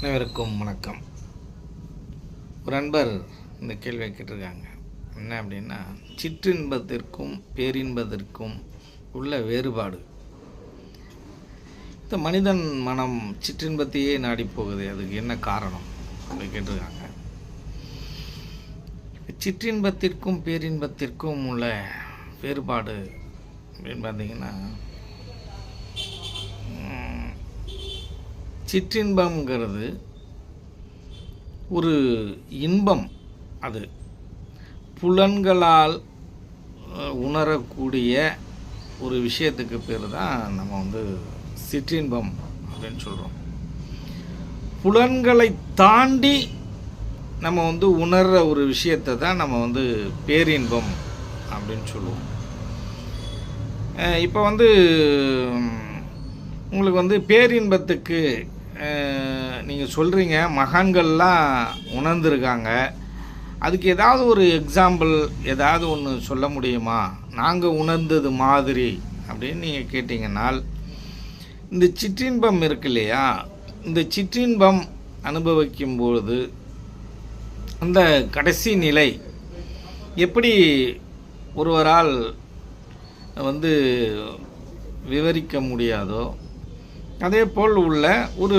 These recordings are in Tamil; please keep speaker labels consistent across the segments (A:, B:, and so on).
A: அனைவருக்கும் வணக்கம். ஒரு நண்பர் இந்த கேள்வியை கேட்டிருக்காங்க. என்ன அப்படின்னா சிற்றின்பத்திற்கும் பேரின்பத்திற்கும் உள்ள வேறுபாடு. இந்த மனிதன் மனம் சிற்றின்பத்தையே நாடி போகுது. அதுக்கு என்ன காரணம்? அப்படி கேட்டிருக்காங்க. சிற்றின்பத்திற்கும் பேரின்பத்திற்கும் உள்ள வேறுபாடு அப்படின்னு பார்த்தீங்கன்னா சிற்றின்பம்ங்கிறது ஒரு இன்பம் அது. புலன்களால் உணரக்கூடிய ஒரு விஷயத்துக்கு பேர் தான் நம்ம வந்து சிற்றின்பம் அப்படின்னு சொல்கிறோம் புலன்களை தாண்டி நம்ம வந்து உணர்ற ஒரு விஷயத்தை தான் நம்ம வந்து பேரின்பம் அப்படின்னு சொல்லுவோம். இப்போ வந்து உங்களுக்கு வந்து பேரின்பத்துக்கு நீங்கள் சொல்கிறீங்க மகான்கள்லாம் உணர்ந்திருக்காங்க. அதுக்கு ஏதாவது ஒரு எக்ஸாம்பிள் ஏதாவது ஒன்று சொல்ல முடியுமா? நாங்கள் உணர்ந்தது மாதிரி அப்படின்னு நீங்கள் கேட்டிங்கன்னால் இந்த சிற்றின்பம் இருக்கு இல்லையா? இந்த சிற்றின்பம் அனுபவிக்கும்பொழுது அந்த கடைசி நிலை எப்படி ஒருவரால் வந்து விவரிக்க முடியாதோ அதே போல் உள்ள ஒரு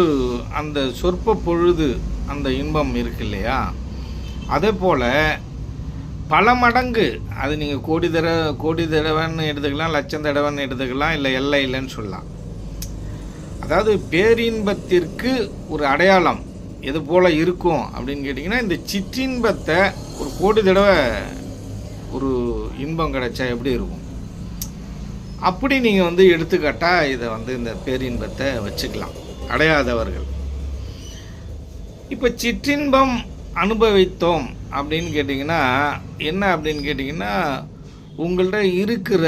A: அந்த சொற்ப பொழுது அந்த இன்பம் இருக்கு இல்லையா அதே போல் பல மடங்கு அது நீங்கள் கோடி தடவை கோடி தடவைன்னு எடுத்துக்கலாம் லட்சம் தடவைன்னு எடுத்துக்கலாம் இல்லை எல்லை இல்லைன்னு சொல்லலாம். அதாவது பேரின்பத்திற்கு ஒரு அடையாளம் எது போல் இருக்கும் அப்படின்னு கேட்டிங்கன்னா இந்த சிற்றின்பத்தை ஒரு கோடி தடவை ஒரு இன்பம் கிடைச்சா எப்படி இருக்கும்? அப்படி நீங்கள் வந்து எடுத்துக்காட்டால் இதை வந்து இந்த பேரின்பத்தை வச்சுக்கலாம். அடையாதவர்கள். இப்போ சிற்றின்பம் அனுபவித்தோம் அப்படின்னு கேட்டிங்கன்னா என்ன அப்படின்னு கேட்டிங்கன்னா உங்கள்கிட்ட இருக்கிற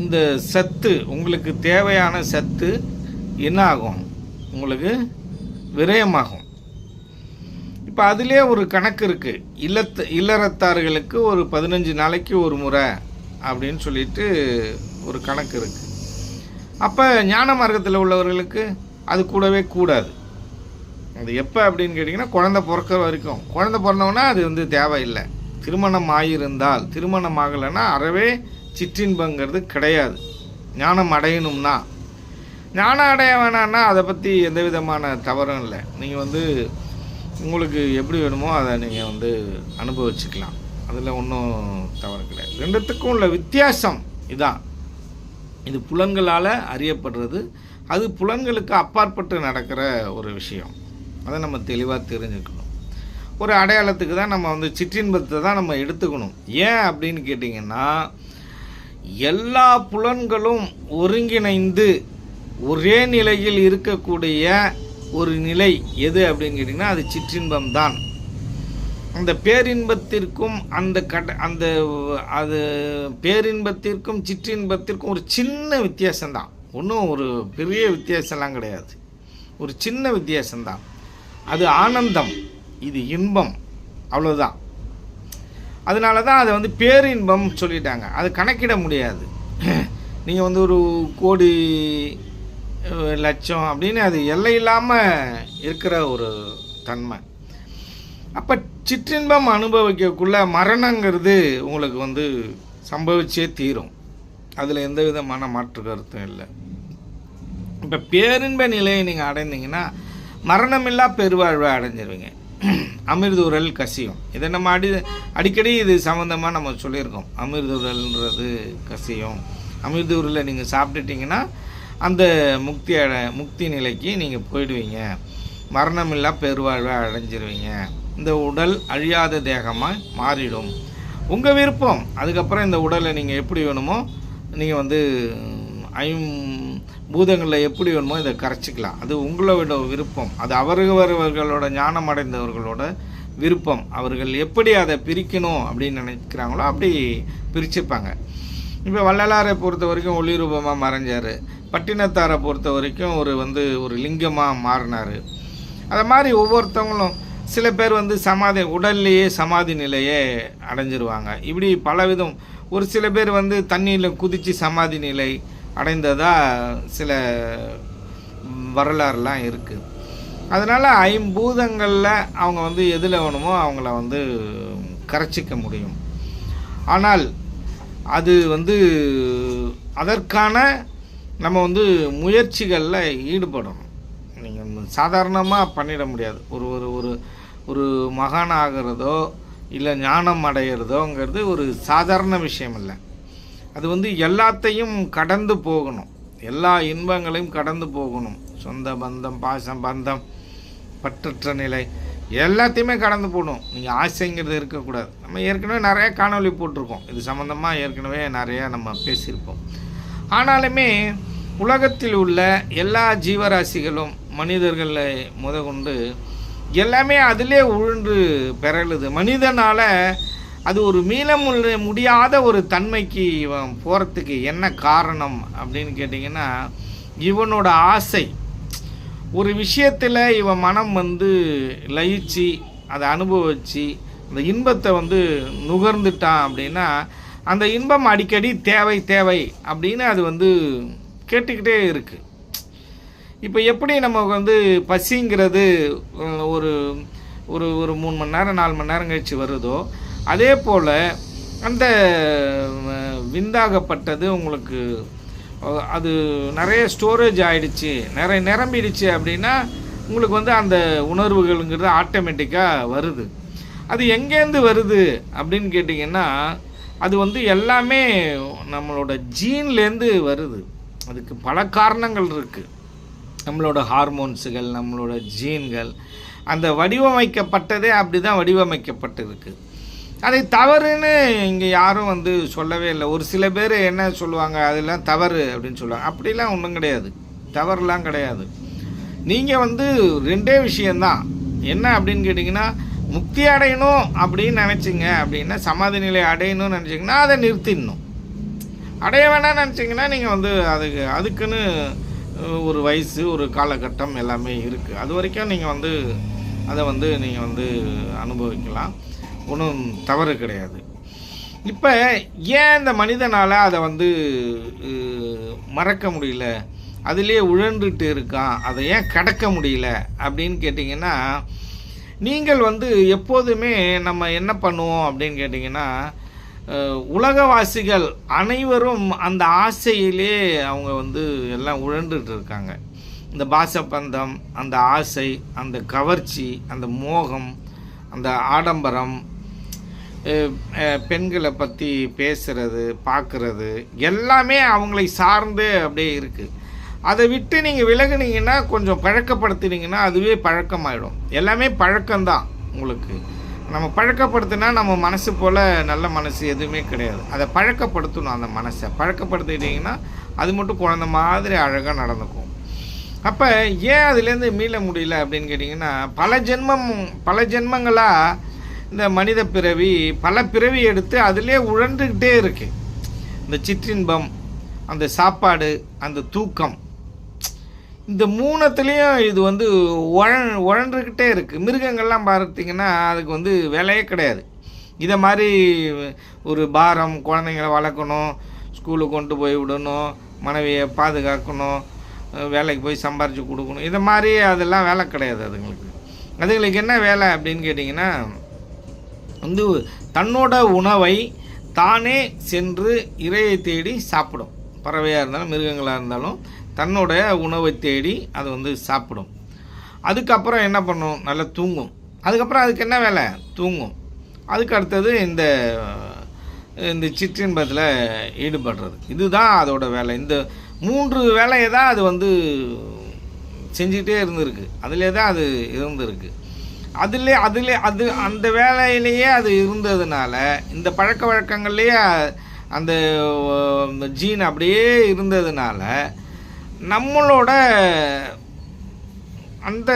A: இந்த சத்து உங்களுக்கு தேவையான சத்து என்ன ஆகும்? உங்களுக்கு விரயமாகும். இப்போ அதிலே ஒரு கணக்கு இருக்குது இல்லத்து இல்லறத்தார்களுக்கு ஒரு பதினஞ்சு நாளைக்கு ஒரு முறை அப்படின்னு சொல்லிட்டு ஒரு கணக்கு இருக்குது அப்போ ஞான மார்க்கத்தில் உள்ளவர்களுக்கு அது கூடவே கூடாது. அது எப்போ அப்படின்னு கேட்டிங்கன்னா குழந்த பிறக்கிற வரைக்கும். குழந்த பிறந்தவொன்னா அது வந்து தேவையில்லை. திருமணம் ஆகியிருந்தால் திருமணம் ஆகலைன்னா அறவே சிற்றின்பங்கிறது கிடையாது. ஞானம் அடையணும்னா. ஞானம் அடைய வேணான்னா அதை பற்றி எந்த விதமான தவறும் இல்லை. நீங்கள் வந்து உங்களுக்கு எப்படி வேணுமோ அதை நீங்கள் வந்து அனுபவிச்சுக்கலாம். அதில் ஒன்றும் தவறு கிடையாது. ரெண்டுத்துக்கும் உள்ள வித்தியாசம் இதுதான் இது புலன்களால் அறியப்படுறது. அது புலன்களுக்கு அப்பாற்பட்டு நடக்கிற ஒரு விஷயம். அதை நம்ம தெளிவாக தெரிஞ்சுக்கணும். ஒரு அடையாளத்துக்கு தான் நம்ம வந்து சிற்றின்பத்தை தான் நம்ம எடுத்துக்கணும். ஏன் அப்படின்னு கேட்டிங்கன்னா எல்லா புலன்களும் ஒருங்கிணைந்து ஒரே நிலையில் இருக்கக்கூடிய ஒரு நிலை எது அப்படின்னு கேட்டிங்கன்னா அது சிற்றின்பம் தான் அந்த பேரின்பத்திற்கும் அந்த கட அந்த அது பேரின்பத்திற்கும் சிற்றின்பத்திற்கும் ஒரு சின்ன வித்தியாசம்தான். ஒன்றும் ஒரு பெரிய வித்தியாசம்லாம் கிடையாது. ஒரு சின்ன வித்தியாசம்தான். அது ஆனந்தம் இது இன்பம் அவ்வளோதான் அதனால தான் அதை வந்து பேரின்பம் சொல்லிட்டாங்க. அது கணக்கிட முடியாது. நீங்கள் வந்து ஒரு கோடி லட்சம் அப்படின்னு அது எல்லை இல்லாமல் இருக்கிற ஒரு தன்மை. அப்போ சிற்றின்பம் அனுபவிக்கக்குள்ள மரணங்கிறது உங்களுக்கு வந்து சம்பவிச்சே தீரும். அதில் எந்த விதமான மாற்று கருத்தும் இல்லை. இப்போ பேரின்ப நிலையை நீங்கள் அடைந்தீங்கன்னா மரணமில்லா பெருவாழ்வை அடைஞ்சிருவீங்க. அமிர்துரல் கசியும். இதை நம்ம அடி அடிக்கடி இது சம்மந்தமாக நம்ம சொல்லியிருக்கோம். அமிர்துரல்ன்றது கசியும். அமிர்தூரில் நீங்கள் சாப்பிட்டுட்டீங்கன்னா அந்த முக்தி அட முக்தி நிலைக்கு நீங்கள் போயிடுவீங்க. மரணமில்லா பெருவாழ்வை அடைஞ்சிருவீங்க. இந்த உடல் அழியாத தேகமாக மாறிடும். உங்கள் விருப்பம். அதுக்கப்புறம் இந்த உடலை நீங்கள் எப்படி வேணுமோ நீங்கள் வந்து ஐம் பூதங்களில் எப்படி வேணுமோ இதை கரைச்சிக்கலாம். அது உங்களோட விருப்பம். அது அவரவர்களோட ஞானம் அடைந்தவர்களோட விருப்பம். அவர்கள் எப்படி அதை பிரிக்கணும் அப்படின்னு நினைக்கிறாங்களோ அப்படி பிரிச்சுப்பாங்க. இப்போ வள்ளலாரை பொறுத்த வரைக்கும் ஒளி ரூபமாக மறைஞ்சார். பட்டினத்தாரை பொறுத்த வரைக்கும் ஒரு வந்து ஒரு லிங்கமாக மாறினார். அதை மாதிரி ஒவ்வொருத்தவங்களும் சில பேர் வந்து சமாதி உடல்லையே சமாதி நிலையே அடைஞ்சிருவாங்க. இப்படி பலவிதம். ஒரு சில பேர் வந்து தண்ணியில் குதித்து சமாதி நிலை அடைந்ததாக சில வரலாறுலாம் இருக்குது அதனால் ஐம்பூதங்களில் அவங்க வந்து எதில் வேணுமோ அவங்கள வந்து கரைச்சிக்க முடியும். ஆனால் அது வந்து அதற்கான நம்ம வந்து முயற்சிகளில் ஈடுபடணும். நீங்கள் சாதாரணமாக பண்ணிட முடியாது. ஒரு ஒரு ஒரு ஒரு மகான் ஆகிறதோ இல்லை ஞானம் அடையிறதோங்கிறது ஒரு சாதாரண விஷயம் இல்லை அது வந்து எல்லாத்தையும் கடந்து போகணும். எல்லா இன்பங்களையும் கடந்து போகணும். சொந்த பந்தம் பாசம் பந்தம் பற்றற்ற நிலை எல்லாத்தையுமே கடந்து போகணும். நீங்கள் ஆசைங்கிறது இருக்கக்கூடாது. நம்ம ஏற்கனவே நிறையா காணொளி போட்டிருக்கோம். இது சம்மந்தமாக ஏற்கனவே நிறையா நம்ம பேசியிருப்போம். ஆனாலுமே உலகத்தில் உள்ள எல்லா ஜீவராசிகளும் மனிதர்களை முதற்கொண்டு எல்லாமே அதிலே உழுந்து பெறலுது. மனிதனால் அது ஒரு மீள முடியாத ஒரு தன்மைக்கு இவன் போகிறதுக்கு என்ன காரணம் அப்படின்னு கேட்டிங்கன்னா இவனோட ஆசை. ஒரு விஷயத்தில் இவன் மனம் வந்து லயிச்சு அதை அனுபவிச்சு அந்த இன்பத்தை வந்து நுகர்ந்துட்டான் அப்படின்னா அந்த இன்பம் அடிக்கடி தேவை தேவை அப்படின்னு அது வந்து கேட்டுக்கிட்டே இருக்குது இப்போ எப்படி நமக்கு வந்து பசிங்கிறது ஒரு ஒரு ஒரு மூணு மணி நேரம் நாலு மணி நேரம் கழிச்சு வருதோ அதே போல் அந்த விந்தாகப்பட்டது உங்களுக்கு அது நிறைய ஸ்டோரேஜ் ஆகிடுச்சு நிறைய நிரம்பிடுச்சு அப்படின்னா உங்களுக்கு வந்து அந்த உணர்வுகள்ங்கிறது ஆட்டோமேட்டிக்காக வருது. அது எங்கேருந்து வருது அப்படின்னு கேட்டிங்கன்னா அது வந்து எல்லாமே நம்மளோட ஜீன்லேருந்து வருது. அதுக்கு பல காரணங்கள் இருக்குது நம்மளோட ஹார்மோன்ஸுகள் நம்மளோட ஜீன்கள் அந்த வடிவமைக்கப்பட்டதே அப்படி தான் வடிவமைக்கப்பட்டிருக்கு. அதை தவறுன்னு இங்கே யாரும் வந்து சொல்லவே இல்லை. ஒரு சில பேர் என்ன சொல்லுவாங்க அதெல்லாம் தவறு அப்படின்னு சொல்லுவாங்க. அப்படிலாம் ஒன்றும் கிடையாது. தவறுலாம் கிடையாது. நீங்கள் வந்து ரெண்டே விஷயந்தான் என்ன அப்படின்னு கேட்டிங்கன்னா முக்தி அடையணும் அப்படின்னு நினச்சிங்க அப்படின்னா சமாதி நிலை அடையணும்னு நினச்சிங்கன்னா அதை நிறுத்திடணும். அடைய வேணாம்னு நினச்சிங்கன்னா நீங்கள் வந்து அதுக்கு அதுக்குன்னு ஒரு வயசு ஒரு காலகட்டம் எல்லாமே இருக்குது அது வரைக்கும் நீங்கள் வந்து அதை வந்து நீங்கள் வந்து அனுபவிக்கலாம். ஒன்றும் தவறு கிடையாது. இப்போ ஏன் இந்த மனிதனால் அதை வந்து மறக்க முடியல? அதிலே உழன்றுட்டு இருக்கான். அதை ஏன் கடக்க முடியல? அப்படின்னு கேட்டிங்கன்னா நீங்கள் வந்து எப்போதுமே நம்ம என்ன பண்ணுவோம் அப்படின்னு கேட்டிங்கன்னா உலகவாசிகள் அனைவரும் அந்த ஆசையிலே அவங்க வந்து எல்லாம் உழண்டுட்டு இருக்காங்க. இந்த பாசப்பந்தம் அந்த ஆசை அந்த கவர்ச்சி அந்த மோகம் அந்த ஆடம்பரம் பெண்களை பற்றி பேசுறது பார்க்குறது எல்லாமே அவங்களை சார்ந்து அப்படியே இருக்குது அதை விட்டு நீங்கள் விலகுனீங்கன்னா கொஞ்சம் பழக்கப்படுத்தினீங்கன்னா அதுவே பழக்கமாயிடும். எல்லாமே பழக்கம்தான் உங்களுக்கு. நம்ம பழக்கப்படுத்தினா நம்ம மனசு போல் நல்ல மனசு எதுவுமே கிடையாது. அதை பழக்கப்படுத்தணும் அந்த மனசை. பழக்கப்படுத்திட்டிங்கன்னா அது மட்டும் குழந்த மாதிரி அழகாக நடந்துக்கும். அப்போ ஏன் அதுலேருந்து மீள முடியல அப்படின்னு கேட்டிங்கன்னா பல ஜென்மம் பல ஜென்மங்களாக இந்த மனித பிறவி பல பிறவி எடுத்து அதிலே உழண்டுக்கிட்டே இருக்கு. இந்த சிற்றின்பம் அந்த சாப்பாடு அந்த தூக்கம் இந்த மூணத்துலேயும் இது வந்து உழ உழன்றுக்கிட்டே இருக்குது மிருகங்கள்லாம் பார்த்தீங்கன்னா அதுக்கு வந்து வேலையே கிடையாது. இதை மாதிரி ஒரு பாரம் குழந்தைங்கள வளர்க்கணும் ஸ்கூலுக்கு கொண்டு போய் விடணும் மனைவியை பாதுகாக்கணும் வேலைக்கு போய் சம்பாரித்து கொடுக்கணும். இதை மாதிரி அதெல்லாம் வேலை கிடையாது அதுங்களுக்கு. அதுங்களுக்கு என்ன வேலை அப்படின்னு கேட்டிங்கன்னா வந்து தன்னோட உணவை தானே சென்று இறையை தேடி சாப்பிடும். பறவையாக இருந்தாலும் மிருகங்களாக இருந்தாலும் தன்னோட உணவை தேடி அது வந்து சாப்பிடும். அதுக்கப்புறம் என்ன பண்ணும்? நல்லா தூங்கும். அதுக்கப்புறம் அதுக்கு என்ன வேலை? தூங்கும். அதுக்கு அடுத்தது இந்த இந்த சிற்றின்பத்தில் ஈடுபடுறது. இதுதான் அதோட வேலை. இந்த மூன்று வேலையை தான் அது வந்து செஞ்சுக்கிட்டே இருந்திருக்கு. அதிலே தான் அது இருந்திருக்கு. அதிலே அதிலே அது அந்த வேலையிலேயே அது இருந்ததுனால இந்த பழக்க வழக்கங்கள்லேயே அந்த ஜீன் அப்படியே இருந்ததுனால நம்மளோட அந்த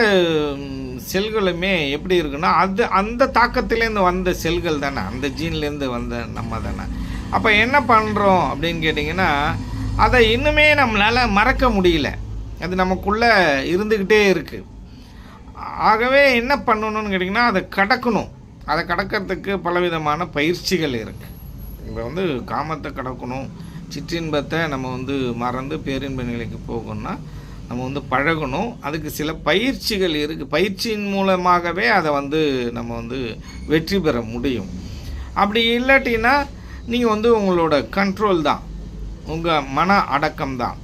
A: செல்களுமே எப்படி இருக்குன்னா அது அந்த தாக்கத்திலேருந்து வந்த செல்கள் தானே அந்த ஜீன்லேருந்து வந்த நம்ம தானே. அப்போ என்ன பண்ணுறோம் அப்படின்னு கேட்டிங்கன்னா அதை இன்னுமே நம்மளால் மறக்க முடியல. அது நமக்குள்ளே இருந்துக்கிட்டே இருக்குது ஆகவே என்ன பண்ணணும்னு கேட்டிங்கன்னா அதை கடக்கணும். அதை கடக்கிறதுக்கு பலவிதமான பயிற்சிகள் இருக்குது இப்போ வந்து காமத்தை கடக்கணும். சிற்றின்பத்தை நம்ம வந்து மறந்து பேரின்ப நிலைக்கு போகணும்னா நம்ம வந்து பழகணும். அதுக்கு சில பயிற்சிகள் இருக்குது பயிற்சியின் மூலமாகவே அதை வந்து நம்ம வந்து வெற்றி பெற முடியும். அப்படி இல்லாட்டின்னா நீங்கள் வந்து உங்களோட கண்ட்ரோல் தான். உங்கள் மன அடக்கம் தான்.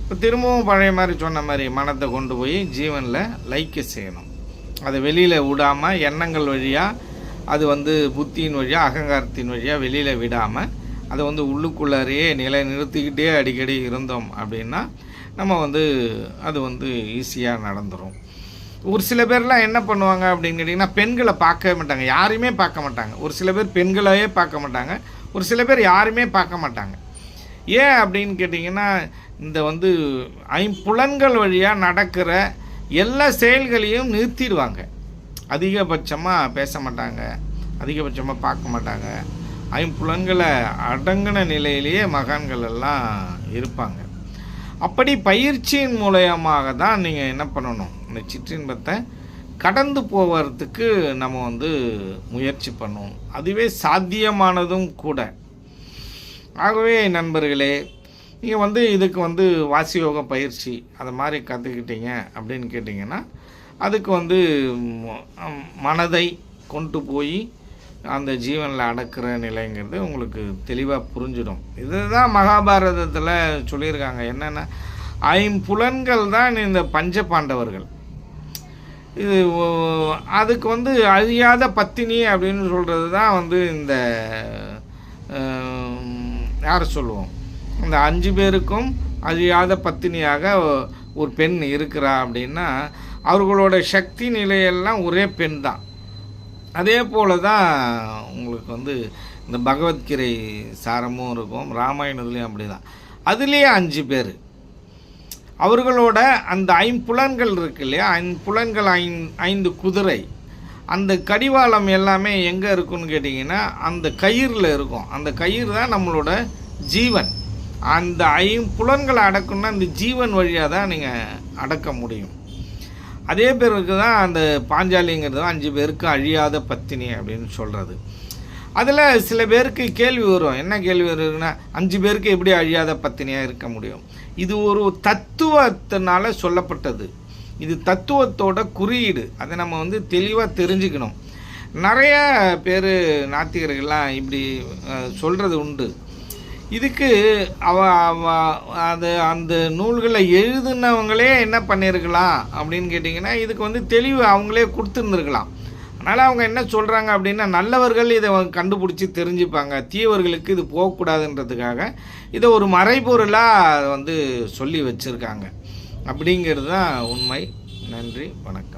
A: இப்போ திரும்பவும் பழைய மாதிரி சொன்ன மாதிரி மனத்தை கொண்டு போய் ஜீவனில் லைக்க செய்யணும். அதை வெளியில் விடாமல் எண்ணங்கள் வழியாக அது வந்து புத்தியின் வழியாக அகங்காரத்தின் வழியாக வெளியில் விடாமல் அதை வந்து உள்ளுக்குள்ளாரையே நிலை நிறுத்திக்கிட்டே அடிக்கடி இருந்தோம் அப்படின்னா நம்ம வந்து அது வந்து ஈஸியாக நடந்துடும் ஒரு சில பேர்லாம் என்ன பண்ணுவாங்க அப்படின்னு கேட்டிங்கன்னா பெண்களை பார்க்கவே மாட்டாங்க. யாரையுமே பார்க்க மாட்டாங்க. ஒரு சில பேர் பெண்களையே பார்க்க மாட்டாங்க. ஒரு சில பேர் யாருமே பார்க்க மாட்டாங்க. ஏன் அப்படின்னு கேட்டிங்கன்னா இந்த வந்து ஐம்புலன்கள் வழியாக நடக்கிற எல்லா செயல்களையும் நிறுத்திடுவாங்க. அதிகபட்சமாக பேச மாட்டாங்க. அதிகபட்சமாக பார்க்க மாட்டாங்க. ஐம்புலன்களை அடங்கின நிலையிலேயே மகான்கள் எல்லாம் இருப்பாங்க. அப்படி பயிற்சியின் மூலயமாக தான் நீங்கள் என்ன பண்ணணும்? இந்த சிற்றின்பத்தை கடந்து போவதுக்கு நம்ம வந்து முயற்சி பண்ணணும். அதுவே சாத்தியமானதும் கூட. ஆகவே நண்பர்களே நீங்கள் வந்து இதுக்கு வந்து வாசியோக பயிற்சி அது மாதிரி கற்றுக்கிட்டீங்க அப்படின்னு கேட்டிங்கன்னா அதுக்கு வந்து மனதை கொண்டு போய் அந்த ஜீவனில் அடக்கிற நிலைங்கிறது உங்களுக்கு தெளிவாக புரிஞ்சிடும். இதுதான் மகாபாரதத்தில் சொல்லியிருக்காங்க. என்னென்னா ஐம்புலன்கள் தான் இந்த பஞ்ச பாண்டவர்கள். இது அதுக்கு வந்து அழியாத பத்தினி அப்படின்னு சொல்கிறது தான் வந்து இந்த யார் சொல்லுவோம்? இந்த அஞ்சு பேருக்கும் அழியாத பத்தினியாக ஒரு பெண் இருக்கிறா அப்படின்னா அவர்களோட சக்தி நிலையெல்லாம் ஒரே பெண் தான் அதே போல தான் உங்களுக்கு வந்து இந்த பகவத்கீதை சாரமும் இருக்கும் ராமாயணத்துலேயும் அப்படி தான் அதுலேயே அஞ்சு பேர். அவர்களோட அந்த ஐம்புலன்கள் இருக்கு இல்லையா? ஐம்புலன்கள் ஐந் ஐந்து குதிரை. அந்த கடிவாளம் எல்லாமே எங்கே இருக்குன்னு கேட்டிங்கன்னா அந்த கயிறில் இருக்கும். அந்த கயிறு தான் நம்மளோட ஜீவன். அந்த ஐம்புலன்களை அடக்கணும்னா அந்த ஜீவன் வழியாக தான் நீங்கள் அடக்க முடியும். அதே பேருக்கு தான் அந்த பாஞ்சாலிங்கிறது தான் அஞ்சு பேருக்கு அழியாத பத்தினி அப்படின்னு சொல்கிறது அதில் சில பேருக்கு கேள்வி வரும். என்ன கேள்வி வருதுன்னா அஞ்சு பேருக்கு எப்படி அழியாத பத்தினியாக இருக்க முடியும்? இது ஒரு தத்துவத்தினால சொல்லப்பட்டது. இது தத்துவத்தோட குறியீடு. அதை நம்ம வந்து தெளிவாக தெரிஞ்சுக்கணும். நிறைய பேர் நாத்திகர்கள்லாம் இப்படி சொல்கிறது உண்டு. இதுக்கு அவ அது அந்த நூல்களை எழுதுனவங்களே என்ன பண்ணியிருக்கலாம் அப்படின்னு கேட்டிங்கன்னா இதுக்கு வந்து தெளிவு அவங்களே கொடுத்துருந்துருக்கலாம். அதனால் அவங்க என்ன சொல்கிறாங்க அப்படின்னா நல்லவர்கள் இதை கண்டுபிடிச்சி தெரிஞ்சுப்பாங்க. தீயவர்களுக்கு இது போகக்கூடாதுன்றதுக்காக இதை ஒரு மறைபொருளாக வந்து சொல்லி வச்சுருக்காங்க. அப்படிங்கிறது தான் உண்மை. நன்றி வணக்கம்.